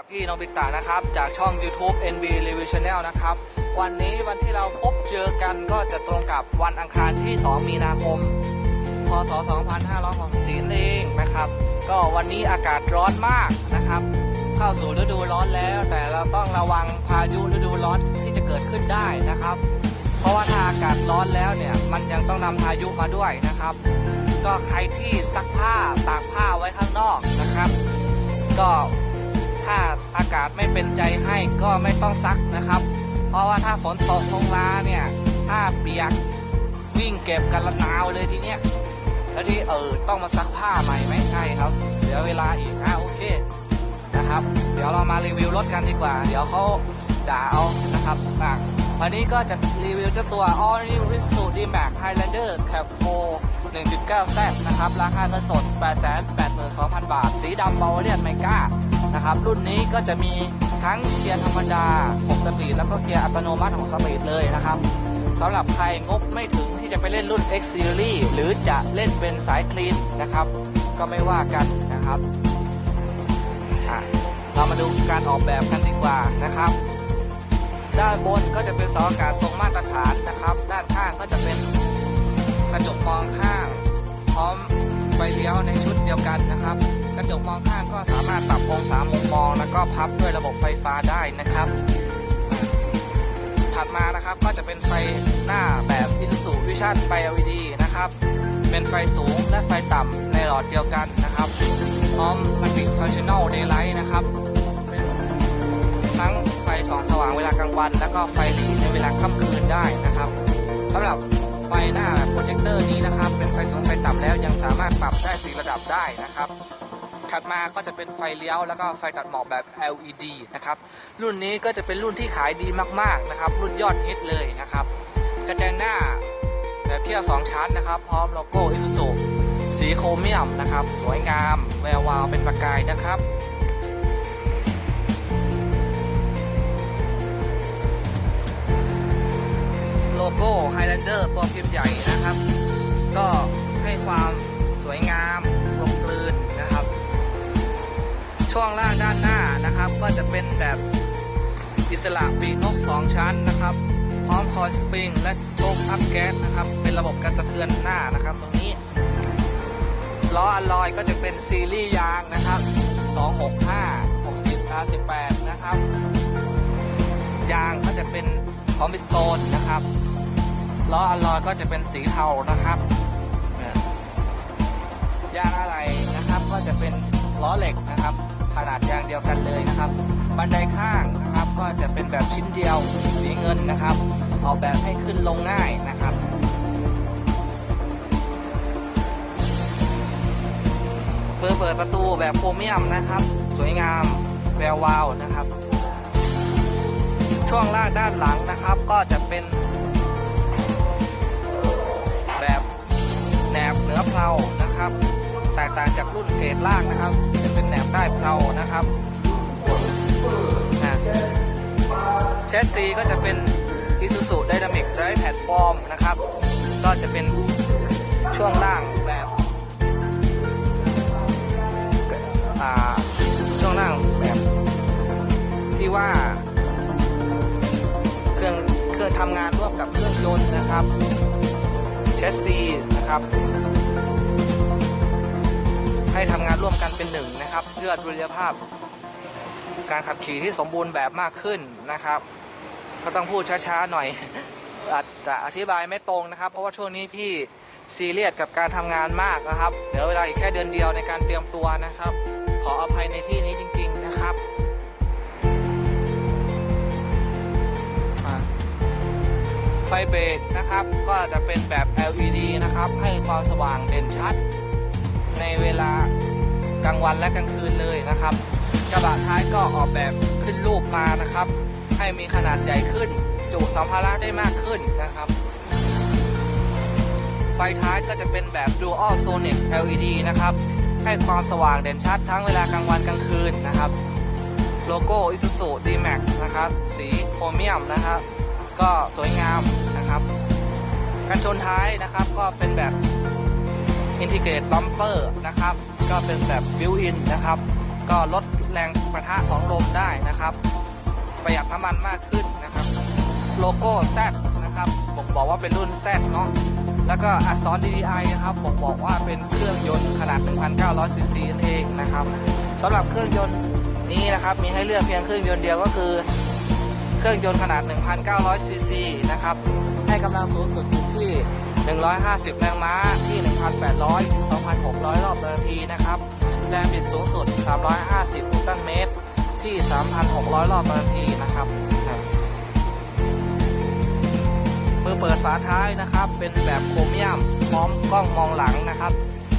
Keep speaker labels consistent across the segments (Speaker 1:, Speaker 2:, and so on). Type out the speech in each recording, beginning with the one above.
Speaker 1: กับพี่โนบิตะนะครับ จากช่อง YouTube NB Review Channel นะครับ วันนี้วันที่เราพบเจอกันก็จะตรงกับวันอังคารที่ 2 มีนาคม พศ 2564เองนะครับ ก็วันนี้อากาศร้อนมากนะครับ เข้าสู่ฤดูร้อนแล้ว แต่เราต้องระวังพายุฤดูร้อนที่จะเกิดขึ้นได้นะครับ เพราะว่าถ้าอากาศร้อนแล้วเนี่ยมันยังต้องนำพายุมาด้วยนะครับ ก็ใครที่ซักผ้าตากผ้าไว้ข้างนอกนะครับ ก็ อากาศไม่เป็นใจให้ก็ไม่ต้องซักนะครับ เพราะว่าถ้าฝนตกลงมาเนี่ย ถ้าเปียกวิ่งเก็บกันละนาวเลยทีเนี้ยแล้วที่เออต้องมาซักผ้าใหม่ไหมใช่ครับเสียเวลาอีกอะโอเคนะครับ เดี๋ยวเรามารีวิวรถกันดีกว่า เดี๋ยวเขาด่าเอานะครับอะวันนี้ก็จะรีวิวเจ้าตัว All New Isuzu D-Max Highlander Cab 4 1.9Z นะครับ ราคาเงินสด 882,000 บาท สีดำบาวเรียนไมก้า นะครับ รุ่นนี้ก็จะมีทั้งเกียร์ธรรมดา 6 สปีด แล้วก็เกียร์อัตโนมัติ6สปีดเลยนะครับสำหรับใครงบไม่ถึงที่จะไปเล่นรุ่น X Series หรือจะเล่นเป็นสายคลีนนะครับ ก็ไม่ว่ากันนะครับเรามาดูการออกแบบกันดีกว่านะครับ ด้านบนก็จะเป็นเสาอากาศทรงมาตรฐานนะครับ ด้านข้างก็จะเป็นกระจกมองข้าง พร้อมไฟเลี้ยวในชุดเดียวกันนะครับ กระจกมองข้างก็สามารถปรับองศามุมมอง แล้วก็พับด้วยระบบไฟฟ้าได้นะครับ ถัดมานะครับก็จะเป็นไฟหน้าแบบ Isuzu Vision ไฟ LED นะครับ เป็นไฟสูงและไฟต่ำในหลอดเดียวกันนะครับ พร้อมมันติ Functional Daylight นะครับทั้งไฟส่องสว่างเวลากลางวัน แล้วก็ไฟหลีในเวลาค่ำคืนได้นะครับสำหรับไฟหน้าแบบโปรเจคเตอร์นี้นะครับ เป็นไฟสูงไฟต่ำแล้วยังสามารถปรับได้สีระดับได้นะครับ ถัดมาก็จะเป็นไฟเลี้ยว แล้วก็ไฟตัดหมอกแบบ LED นะครับ รุ่นนี้ก็จะเป็นรุ่นที่ขายดีมากๆนะครับ รุ่นยอดฮิตเลยนะครับ กระจังหน้าแบบเพียวสองชั้นนะครับ พร้อมโลโก้ Isuzu สีโครเมียมนะครับ สวยงามแวววาวเป็นประกายนะครับโลโก้ Highlander ตัวพิมพ์ใหญ่นะครับ ก็ให้ความ ช่วงล่างด้านหน้านะครับ ก็จะเป็นแบบอิสระปีนกสองชั้นนะครับ พร้อมคอยสปริง และโชคอัพแก๊สนะครับ เป็นระบบการสะเทือนหน้านะครับ ตรงนี้ล้ออัลลอยก็จะเป็นซีรีส์ยางนะครับ 265 60 R18 นะครับ ยางก็จะเป็นคอมบิสโตนนะครับล้ออัลลอยก็จะเป็นสีเทานะครับยางอะไรนะครับก็จะเป็นล้อเหล็กนะครับ ขนาดยางเดียวกันเลยนะครับ บันไดข้างนะครับก็จะเป็นแบบชิ้นเดียวสีเงินนะครับ ออกแบบให้ขึ้นลงง่ายนะครับเพื่อเปิดประตูแบบโครเมียมนะครับ สวยงามแวววาวนะครับ ช่วงล่างด้านหลังนะครับ ก็จะเป็น รุ่นเกรดล่างนะครับ จะเป็นแหนบใต้เพลานะครับนะเชสซีก็จะเป็น Isuzu Dynamic Drive Platform นะครับ ก็จะเป็นช่วงล่างแบบอ่าช่วงล่างแบบที่ว่าเครื่องเครื่องทำงานร่วมกับเครื่องยนต์นะครับเชสซีนะครับ ให้ทำงานร่วมกันเป็นหนึ่งนะครับ เพื่อดุลยภาพ การขับขี่ที่สมบูรณ์แบบมากขึ้นนะครับ ก็ต้องพูดช้าๆหน่อยอาจจะอธิบายไม่ตรงนะครับ เพราะว่าช่วงนี้พี่ซีเรียสกับการทำงานมากนะครับเหลือเวลาอีกแค่เดือนเดียวในการเตรียมตัวนะครับ ขออภัยในที่นี้จริง ๆนะครับไฟเบรกนะครับก็จะเป็นแบบ LED นะครับ ให้ความสว่างเด่นชัด ในเวลากลางวันและกลางคืนเลยนะครับ กระบะท้ายก็ออกแบบขึ้นรูปมานะครับ ให้มีขนาดใหญ่ขึ้น จุสัมภาระได้มากขึ้นนะครับ ไฟท้ายก็จะเป็นแบบ Dual Sonic LED นะครับ ให้ความสว่างเด่นชัดทั้งเวลากลางวันกลางคืนนะครับ โลโก้ Isuzu D-Max นะครับ สีโครเมียมนะครับ ก็สวยงามนะครับกันชนท้ายนะครับก็เป็นแบบ Integrate Bumper นะครับ ก็เป็นแบบ Built-in นะครับ ก็ลดแรงประทะของลมได้นะครับ ประหยัดน้ำมันมากขึ้นนะครับ โลโก้ Z นะครับผมบอกว่าเป็นรุ่น Z เนาะแล้วก็อักษร DDI นะครับผมบอกว่าเป็นเครื่องยนต์ขนาด 1,900 ซีซีนั่นเองนะครับสำหรับเครื่องยนต์นี้นะครับ มีให้เลือกเพียงเครื่องยนต์เดียวก็คือ เครื่องยนต์ขนาด 1,900 ซีซีนะครับ ให้กำลังสูงสุดอยู่ที่ 150 แรงม้าที่ 1,800 ถึง 2,600 รอบต่อนาทีนะครับ แรงบิดสูงสุด 350 นิวตันเมตร ที่ 3,600 รอบต่อนาทีนะครับ มือเปิดฝาท้ายนะครับ เป็นแบบโครเมียม พร้อมกล้องมองหลังนะครับ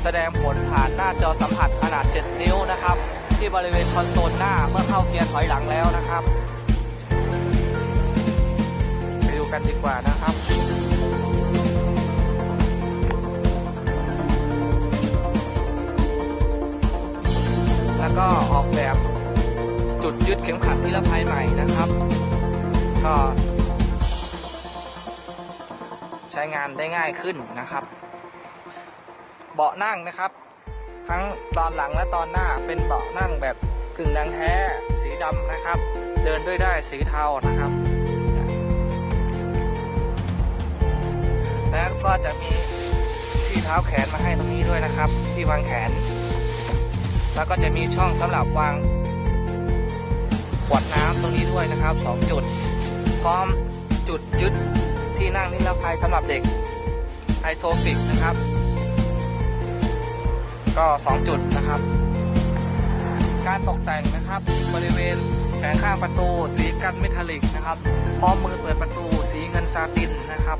Speaker 1: แสดงผลผ่านหน้าจอสัมผัสขนาด 7 นิ้วนะครับ ที่บริเวณคอนโซลหน้าเมื่อเข้าเกียร์ถอยหลังแล้วนะครับ ไปดูกันดีกว่านะครับ จุดยึดเข็มขัดนิรภัยใหม่นะครับ ก็ใช้งานได้ง่ายขึ้นนะครับ เบาะนั่งนะครับ ทั้งตอนหลังและตอนหน้าเป็นเบาะนั่งแบบกึ่งดังแท้สีดำนะครับ เดินด้วยได้สีเทานะครับแล้วก็จะมีที่เท้าแขนมาให้ตรงนี้ด้วยนะครับ ที่วางแขน แล้วก็จะมีช่องสำหรับวาง ขวดน้ำตรงนี้ด้วยนะครับ 2 จุด พร้อมจุดยึดที่นั่งนิรภัยสำหรับเด็กไอโซฟิกนะครับ ก็ 2 จุดนะครับ การตกแต่งนะครับบริเวณแผงข้างประตู สีกันเมทัลลิกนะครับ พร้อมมือเปิดประตูสีเงินซาตินนะครับ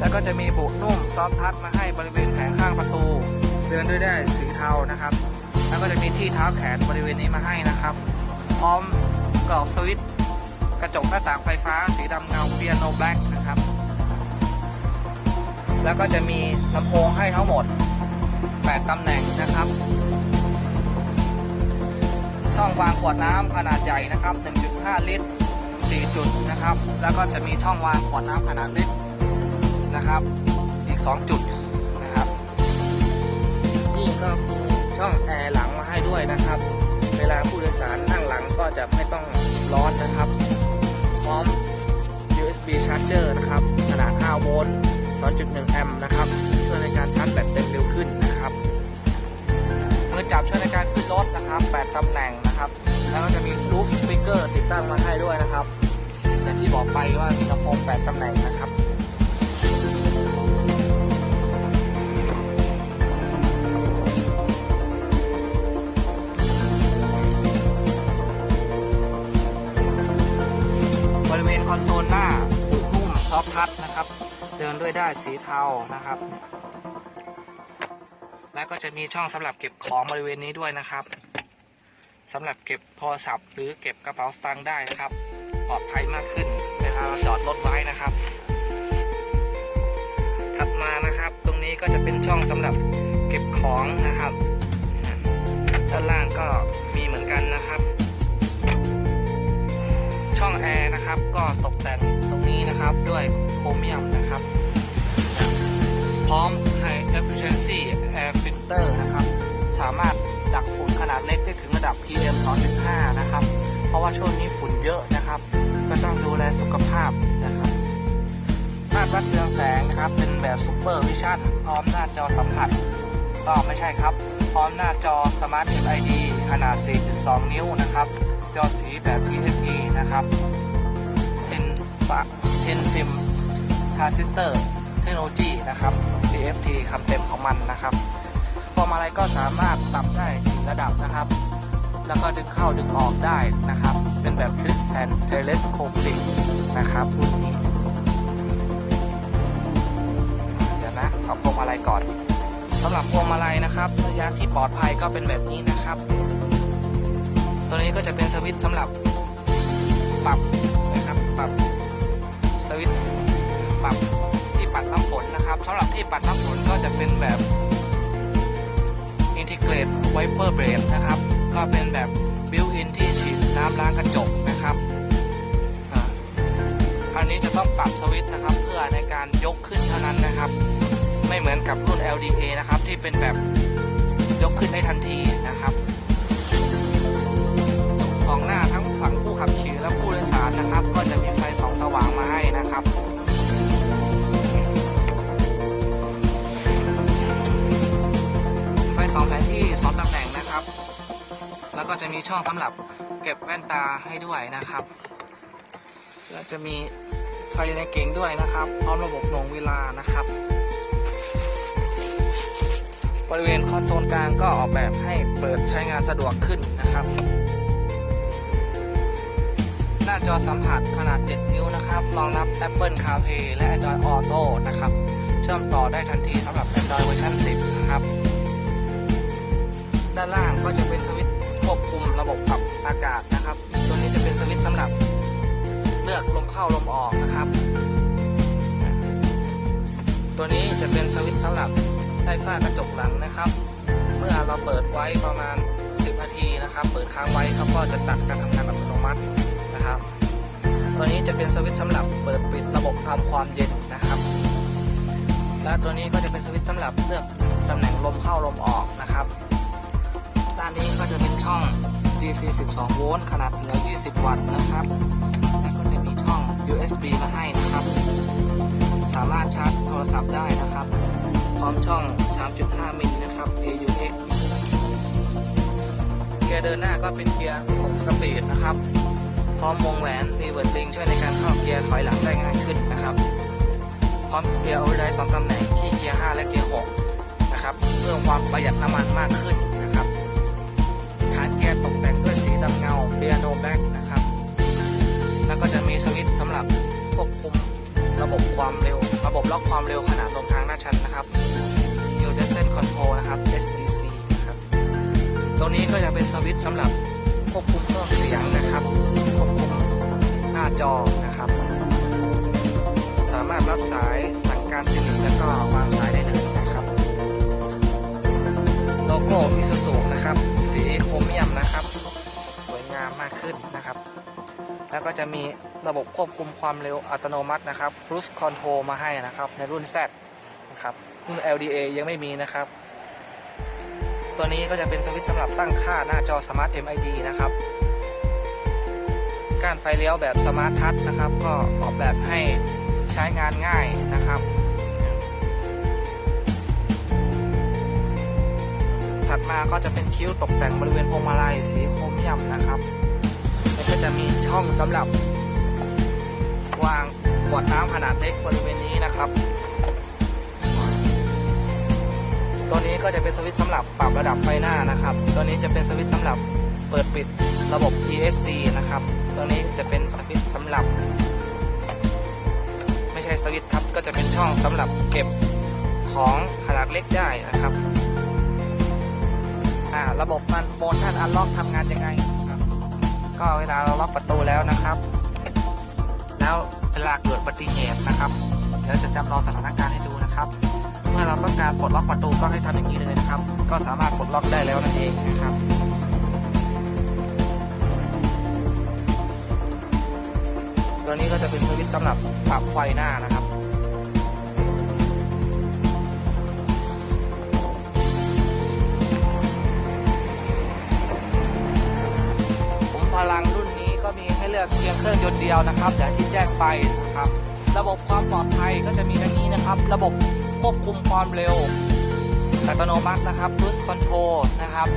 Speaker 1: แล้วก็จะมีบุนุ่มซอฟทัชมาให้บริเวณแผงข้างประตู เดินด้วยได้สีเทานะครับ แล้วก็จะมีที่เท้าแขนบริเวณนี้มาให้นะครับ ร้อมกรอบสวิตช์กระจกหน้าต่างไฟฟ้า สีดำเงาเปียโนแบล็กนะครับ แล้วก็จะมีลำโพงให้ทั้งหมด 8ตำแหน่งนะครับ ช่องวางขวดน้ำขนาดใหญ่นะครับ 1.5 ลิตร 4 จุดนะครับ แล้วก็จะมีช่องวางขวดน้ำขนาดเล็กนะครับ อีก 2 จุดนะครับ นี่ก็มีช่องแอร์หลังมาให้ด้วยนะครับ วลาผู้โดยสารนั่งหลังก็จะไม่ต้องร้อนนะครับ พร้อม USB charger นะครับ ขนาด 5 โวลต์ 2.1 แอมป์นะครับ ช่วยในการชาร์จแบตได้เร็วขึ้นนะครับ มือจับช่วยในการขึ้นรถนะครับ 8 ตำแหน่งนะครับ แล้วก็จะมีรูฟสปีกเกอร์ติดตั้งมาให้ด้วยนะครับอย่างที่บอกไปว่ามีลำโพง8ตำแหน่งนะครับ คอนโซลหน้านุ่มซอฟทัชนะครับ เดินด้วยได้สีเทานะครับ แล้วก็จะมีช่องสำหรับเก็บของบริเวณนี้ด้วยนะครับสำหรับเก็บโทรศัพท์หรือเก็บกระเป๋าสตางค์ได้นะครับ ปลอดภัยมากขึ้นเวลาเราจอดรถไว้นะครับ ถัดมานะครับ ตรงนี้ก็จะเป็นช่องสำหรับเก็บของนะครับ ด้านล่างก็ แอร์นะครับ ก็ตกแต่งตรงนี้นะครับด้วยโครเมียมนะครับ พร้อม High Efficiency Air Filter นะครับ สามารถดักฝุ่นขนาดเล็กได้ถึงระดับ PM 2.5 นะครับ เพราะว่าช่วงนี้ฝุ่นเยอะนะครับ ก็ต้องดูแลสุขภาพนะครับมาตรวัดเรืองแสงนะครับ เป็นแบบ Super Vision พร้อมหน้าจอสัมผัสก็ไม่ใช่ครับ พร้อมหน้าจอ Smart LED ขนาด 4.2 นิ้วนะครับ จอสีแบบ TFT นะครับาเป็นฟิล์มทาซิสเตอร์เทคโนโลยีนะครับ TFT คำเต็มของมันนะครับพวงมาลัยก็สามารถปรับได้สีระดับนะครับ แล้วก็ดึงเข้าดึงออกได้นะครับ เป็นแบบ Twist and Telescopic นะครับรุ่นนี้เดี๋ยวนะเอาพวงมาลัยก่อนสำหรับพวงมาลัยนะครับระยะที่ปลอดภัยก็เป็นแบบนี้นะครับ ตัวนี้ก็จะเป็นสวิตช์สำหรับปรับนะครับปรับ วิตช์ปรับที่ปัดน้ำฝนนะครับสำหรับที่ปัดน้ำฝนก็จะเป็นแบบ Integrate Wiper Blade นะครับ ก็เป็นแบบ Built-in ที่ฉีดน้ำล้างกระจกนะครับอันนี้จะต้องปรับสวิตช์นะครับ เพื่อในการยกขึ้นเท่านั้นนะครับ ไม่เหมือนกับรุ่น LDA นะครับ ที่เป็นแบบยกขึ้นได้ทันทีนะครับสองหน้า สารนะครับ ก็จะมีไฟสองสว่างมาให้นะครับไฟสองแผนที่สองตำแหน่งนะครับ แล้วก็จะมีช่องสำหรับเก็บแว่นตาให้ด้วยนะครับแล้วจะมีไฟในเก๋งด้วยนะครับพร้อมระบบหน่วงเวลานะครับบริเวณคอนโซลกลางก็ออกแบบให้เปิดใช้งานสะดวกขึ้นนะครับ น้าจอสัมผัสขนาด 7 นิ้วนะครับ รองรับ Apple CarPlay และ Android Auto นะครับ เชื่อมต่อได้ทันทีสำหรับ Android เวอร์ชัน10 นะครับ ด้านล่างก็จะเป็นสวิตช์ควบคุมระบบปรับอากาศนะครับ ตัวนี้จะเป็นสวิตช์สำหรับเลือกลมเข้าลมออกนะครับ ตัวนี้จะเป็นสวิตช์สำหรับไล่ฝ้ากระจกหลังนะครับ เมื่อเราเปิดไว้ประมาณ 10 นาทีนะครับ เปิดค้างไว้เขาก็จะตัดการทำงานอัตโนมัติ นะครับ ตัวนี้จะเป็นสวิตช์สำหรับเปิดปิดระบบทำความเย็นนะครับ และตัวนี้ก็จะเป็นสวิตช์สำหรับเลือกตำแหน่งลมเข้าลมออกนะครับ ด้านนี้ก็จะเป็นช่อง DC 12 โวลต์ขนาดเหนือ 20 วัตต์นะครับแล้วก็จะมีช่อง USB มาให้นะครับ สามารถชาร์จโทรศัพท์ได้นะครับ พร้อมช่อง 3.5 มิลนะครับ AUX เกียร์เดินหน้าก็เป็นเกียร์6สปีดนะครับ ร้อมวงแหวนรีเวิร์ดลิงช่วยในการเข้าเกียร์ถอยหลังได้ง่ายขึ้นนะครับ พร้อมเกียร์โอเวอร์ไดสองตำแหน่งที่เกียร์ 5 และเกียร์ 6 นะครับ เพิ่มความประหยัดน้ำมันมากขึ้นนะครับฐานเกียร์ตกแต่งด้วยสีดำเงาเปียโนแบ็กนะครับ แล้วก็จะมีสวิตช์สำหรับควบคุมระบบความเร็ว ระบบล็อกความเร็วขนาดลงทางหน้าชั้นนะครับ New Descent Control นะครับ SDC นะครับ ตรงนี้ก็จะเป็นสวิตช์สำหรับควบคุมเครื่องเสียงนะครับาจอนะครับ สามารถรับสายสั่งการสิริแล้วก็วางสายได้เลยนะครับ โลโก้อิซูซูนะครับ สีโครเมียมนะครับ สวยงามมากขึ้นนะครับ แล้วก็จะมีระบบควบคุมความเร็วอัตโนมัตินะครับ Cruise Control มาให้นะครับ ในรุ่น Z นะครับรุ่น LDA ยังไม่มีนะครับตัวนี้ก็จะเป็นสวิตช์สำหรับตั้งค่าหน้าจอ Smart MID นะครับ การไฟเลี้ยวแบบสมาร์ททัชนะครับ ก็ออกแบบให้ใช้งานง่ายนะครับ ถัดมาก็จะเป็นคิ้วตกแต่งบริเวณพวงมาลัยสีโครเมียมนะครับแล้วก็จะมีช่องสำหรับวางขวดน้ำขนาดเล็กบริเวณนี้นะครับ ตัวนี้ก็จะเป็นสวิตช์สำหรับปรับระดับไฟหน้านะครับ ตัวนี้จะเป็นสวิตช์สำหรับเปิดปิดระบบ ESC นะครับ ตัวนี้จะเป็นสวิตช์สำหรับ ไม่ใช่สวิตช์ครับก็จะเป็นช่องสำหรับเก็บของขนาดเล็กได้นะครับอ่าระบบมันโมชั่นอันล็อกทำงานยังไงครับก็เวลาเราล็อกประตูแล้วนะครับ แล้วเวลาเกิดอุบัติเหตุนะครับเดี๋ยวจะจำลองสถานการณ์ให้ดูนะครับ เมื่อเราต้องการปลดล็อกประตูก็ให้ทำอย่างนี้เลยนะครับ ก็สามารถปลดล็อกได้แล้วนั่นเองนะครับ ตัวนี้ก็จะเป็นสวิตช์สำหรับปรับไฟหน้านะครับผมพลังรุ่นนี้ก็มีให้เลือกเพียงเครื่องยนต์เดียวนะครับอย่างที่แจ้งไปนะครับ ระบบความปลอดภัยก็จะมีดังนี้นะครับ ระบบควบคุมความเร็วอัตโนมัตินะครับ Cruise Control นะครับ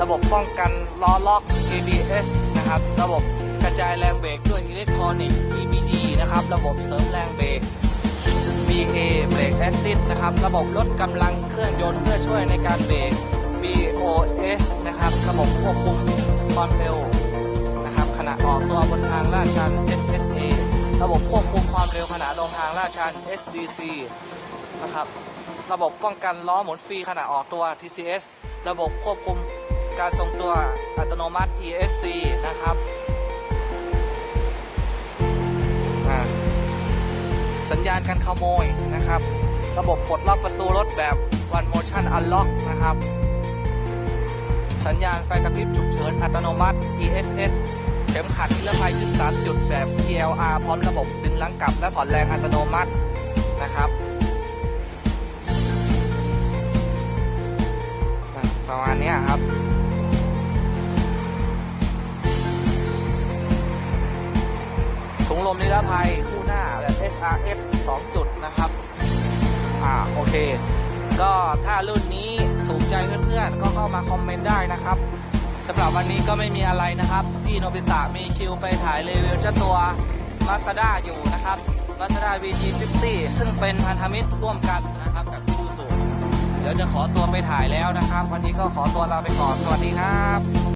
Speaker 1: ระบบป้องกันล้อล็อก ABS นะครับ ระบบ กระจายแรงเบรกด้วยอิเล็กทรอนิกส์ EBD นะครับ ระบบเสริมแรงเบรก BA เบรกแอซิดนะครับ ระบบลดกำลังเครื่องยนต์เพื่อช่วยในการเบรก BOS นะครับ ระบบควบคุมความเร็วนะครับ ขณะออกตัวบนทางลาดชัน SSA ระบบควบคุมความเร็วขณะลงทางลาดชัน SDC นะครับ ระบบป้องกันล้อหมุนฟรีขณะออกตัว TCS ระบบควบคุมการทรงตัวอัตโนมัติ ESC นะครับ สัญญาณการขโมยนะครับ ระบบปลดล็อกประตูรถแบบ One Motion Unlock นะครับ สัญญาณไฟกระพริบฉุกเฉินอัตโนมัติ ESS เข็มขัดนิรภัยยึดสามจุดแบบ PLR พร้อมระบบดึงลังกลับและผ่อนแรงอัตโนมัตินะครับประมาณนี้ครับถุงลมนิรภัย SRS 2 จุดนะครับ อ่าโอเค ก็ถ้ารุ่นนี้ถูกใจเพื่อนๆ ก็เข้ามาคอมเมนต์ได้นะครับสำหรับวันนี้ก็ไม่มีอะไรนะครับ พี่โนบิตะมีคิวไปถ่ายรีวิวเจ้าตัว Mazda อยู่นะครับ Mazda VG50 ซึ่งเป็นพันธมิตรร่วมกันนะครับกับ Isuzu เดี๋ยวจะขอตัวไปถ่ายแล้วนะครับ วันนี้ก็ขอตัวลาไปก่อน สวัสดีครับ